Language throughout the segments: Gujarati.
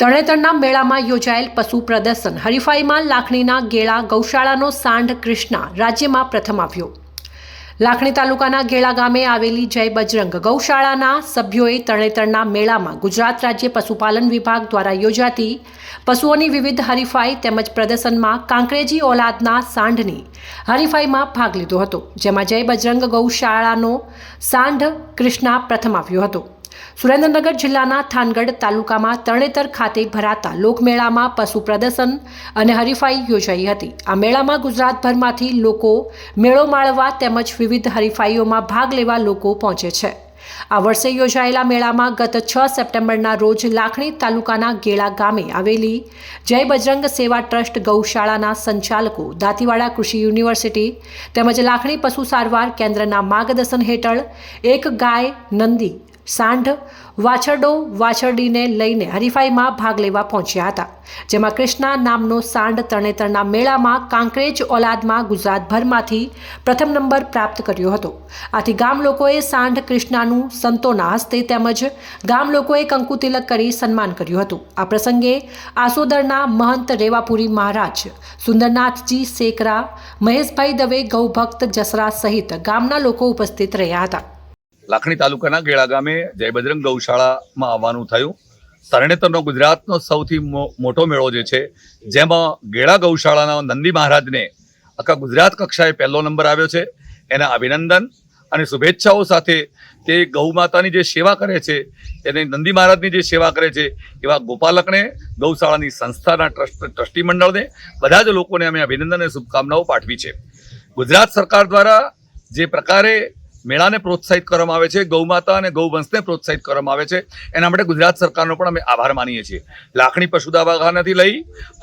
તરણેતરના મેળામાં યોજાયેલ પશુ પ્રદર્શન. હરીફાઈમાં લાખણીના ગેળા ગૌશાળાનો સાંઢ કૃષ્ણા રાજ્યમાં પ્રથમ આવ્યો. લાખણી તાલુકાના ગેળા ગામે આવેલી જય બજરંગ ગૌશાળાના સભ્યોએ તરણેતરના મેળામાં ગુજરાત રાજ્ય પશુપાલન વિભાગ દ્વારા યોજાતી પશુઓની વિવિધ હરીફાઈ તેમજ પ્રદર્શનમાં કાંકરેજી ઓલાદના સાંઢની હરીફાઈમાં ભાગ લીધો હતો, જેમાં જય બજરંગ ગૌશાળાનો સાંઢ કૃષ્ણા પ્રથમ આવ્યો હતો. સુરેન્દ્રનગર જિલ્લાના થાનગઢ તાલુકામાં તરણેતર ખાતે ભરાતા લોકમેળામાં પશુ પ્રદર્શન અને હરીફાઈ યોજાઈ હતી. આ મેળામાં ગુજરાતભરમાંથી લોકો મેળો માણવા તેમજ વિવિધ હરીફાઈઓમાં ભાગ લેવા લોકો પહોંચે છે. આ વર્ષે યોજાયેલા મેળામાં ગત છ સપ્ટેમ્બરના રોજ લાખણી તાલુકાના ગેળા ગામે આવેલી જય બજરંગ સેવા ટ્રસ્ટ ગૌશાળાના સંચાલકો દાંતીવાડા કૃષિ યુનિવર્સિટી તેમજ લાખણી પશુ સારવાર કેન્દ્રના માર્ગદર્શન હેઠળ એક ગાય નંદી સાંઢ, વાછરડો, વાછરડીને લઈને હરીફાઈમાં ભાગ લેવા પહોંચ્યા હતા, જેમાં કૃષ્ણા નામનો સાંઢ તરણેતરના મેળામાં કાંકરેજ ઓલાદમાં ગુજરાતભરમાંથી પ્રથમ નંબર પ્રાપ્ત કર્યો હતો. આથી ગામ લોકોએ સાંઢ કૃષ્ણાનું સંતોના હસ્તે તેમજ ગામ લોકોએ કંકુતિલક કરી સન્માન કર્યું હતું. આ પ્રસંગે આસોદરના મહંત રેવાપુરી મહારાજ, સુંદરનાથજી શેકરા મહેશભાઈ દવે ગૌભક્ત જસરા સહિત ગામના લોકો ઉપસ્થિત રહ્યા હતા. લાખણી તાલુકાના ગેળા ગામે જય બજરંગ ગૌશાળામાં આવવાનું થયું. તરણેતરનો ગુજરાતનો સૌથી મોટો મેળો જે છે, જેમાં ગેળા ગૌશાળાના નંદી મહારાજને આખા ગુજરાત કક્ષાએ પહેલો નંબર આવ્યો છે. એના અભિનંદન અને શુભેચ્છાઓ સાથે તે ગૌ માતાની જે સેવા કરે છે, એને નંદી મહારાજની જે સેવા કરે છે, એવા ગોપાલકને ગૌશાળાની સંસ્થાના ટ્રસ્ટ, ટ્રસ્ટી મંડળને બધા જ લોકોને અમે અભિનંદન અને શુભકામનાઓ પાઠવી છે. ગુજરાત સરકાર દ્વારા જે પ્રકારે મેળાને પ્રોત્સાહિત કરવામાં આવે છે, ગૌમાતા અને ગૌવંશને પ્રોત્સાહિત કરવામાં આવે છે. એના માટે ગુજરાત સરકારનો પણ અમે આભાર માનીએ છીએ. લાખણી પશુ દવાખાનાથી લઈ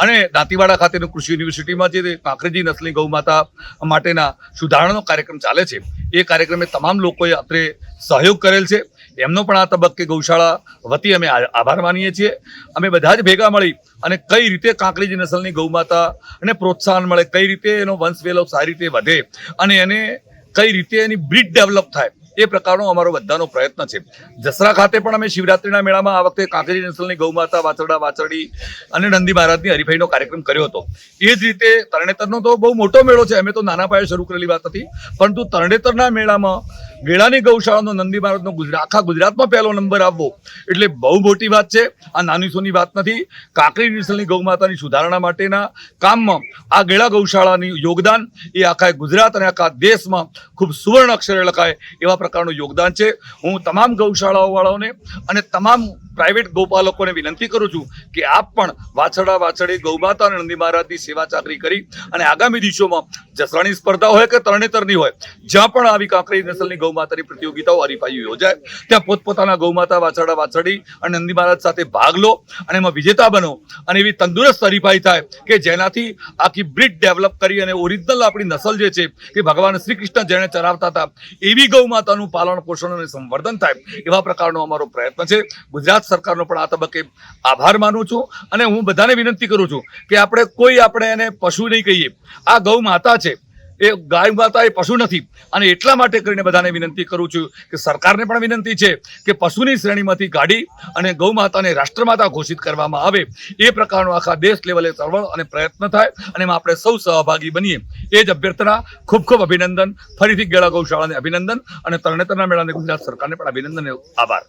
અને દાંતીવાડા ખાતેની કૃષિ યુનિવર્સિટીમાં જે કાંકરેજી નસલી ગૌમાતા માટેના સુધારણાનો કાર્યક્રમ ચાલે છે, એ કાર્યક્રમે તમામ લોકોએ અત્રે સહયોગ કરેલ છે. એમનો પણ આ તબક્કે ગૌશાળા વતી અમે આભાર માનીએ છીએ. અમે બધા જ ભેગા મળી અને કઈ રીતે કાંકરેજી નસલની ગૌમાતા અને પ્રોત્સાહન મળે, કઈ રીતે એનો વંશવેલો સારી રીતે વધે અને એને કઈ રીતે એની બ્રિડ ડેવલપ થાય. એ પ્રકારનો અમારો બધાનો પ્રયત્ન છે. જસરા ખાતે પણ અમે શિવરાત્રિના મેળામાં આ વખતે કાંકરી નસલની ગૌમાતા વાછરડા વાછરડી અને નંદી મહારાજની હરીફાઈનો કાર્યક્રમ કર્યો હતો. એ જ રીતે તરણેતરનો તો બહુ મોટો મેળો છે, અમે તો નાના પાયે શરૂ કરેલી વાત હતી. પરંતુ તરણેતરના મેળામાં ગેળાની ગૌશાળાનો નંદી મહારાજનો ગુજરાત આખા ગુજરાતમાં પહેલો નંબર આવવો એટલે બહુ મોટી વાત છે. આ નાની સોની વાત નથી. કાંકરી નસલની ગૌમાતાની સુધારણા માટેના કામમાં આ ગેળા ગૌશાળાની યોગદાન એ આખા ગુજરાત અને આખા દેશમાં ખૂબ સુવર્ણ અક્ષરે લખાય એવા પ્રકારનું યોગદાન છે. હું તમામ ગૌશાળાઓવાળાઓને અને તમામ પ્રાઇવેટ ગોપાલકોને વિનંતી કરું છું કે આપ પણ વાછડા વાછડી ગૌમાતા અને નંદી મહારાજની સેવા ચાકરી કરી અને આગામી દિવસોમાં જસરાણી સ્પર્ધા હોય કે તરણેતરની હોય, જ્યાં પણ આવી કાંકરી નસલની ગૌમાતાની પ્રતિયોગિતાઓ હરીફાઈ યોજાય, ત્યાં પોતપોતાના ગૌમાતા વાછડા વાછડી અને નંદી મહારાજ સાથે ભાગ લો અને એમાં વિજેતા બનો અને એવી તંદુરસ્ત હરીફાઈ થાય કે જેનાથી આખી બ્રિડ ડેવલપ કરી અને ઓરિજિનલ આપણી નસલ જે છે કે ભગવાન શ્રી કૃષ્ણ જેણે ચરાવતા હતા, એવી ગૌ માતાનું પાલન પોષણ અને સંવર્ધન થાય, એવા પ્રકારનો અમારો પ્રયત્ન છે. ગુજરાત સરકારનો પણ આ તબક્કે આભાર માનું છું અને હું બધાને વિનંતી કરું છું કે આપણે કોઈ આપણે એને પશુ નહીં કહીએ. આ ગૌ માતા છે. એ ગાય માતા એ પશુ નથી. અને એટલા માટે કરીને બધાને વિનંતી કરું છું કે સરકારને પણ વિનંતી છે કે પશુની શ્રેણીમાંથી કાઢી અને ગૌ માતાને રાષ્ટ્રમાતા ઘોષિત કરવામાં આવે. એ પ્રકારનો આખા દેશ લેવલે ચળવળ અને પ્રયત્ન થાય અને એમાં આપણે સૌ સહભાગી બનીએ. એ જ અભ્યર્થના ખૂબ ખૂબ અભિનંદન. ફરીથી ગેળા ગૌશાળાને અભિનંદન અને તરણેતરના મેળાને ગુજરાત સરકારને પણ અભિનંદન આભાર.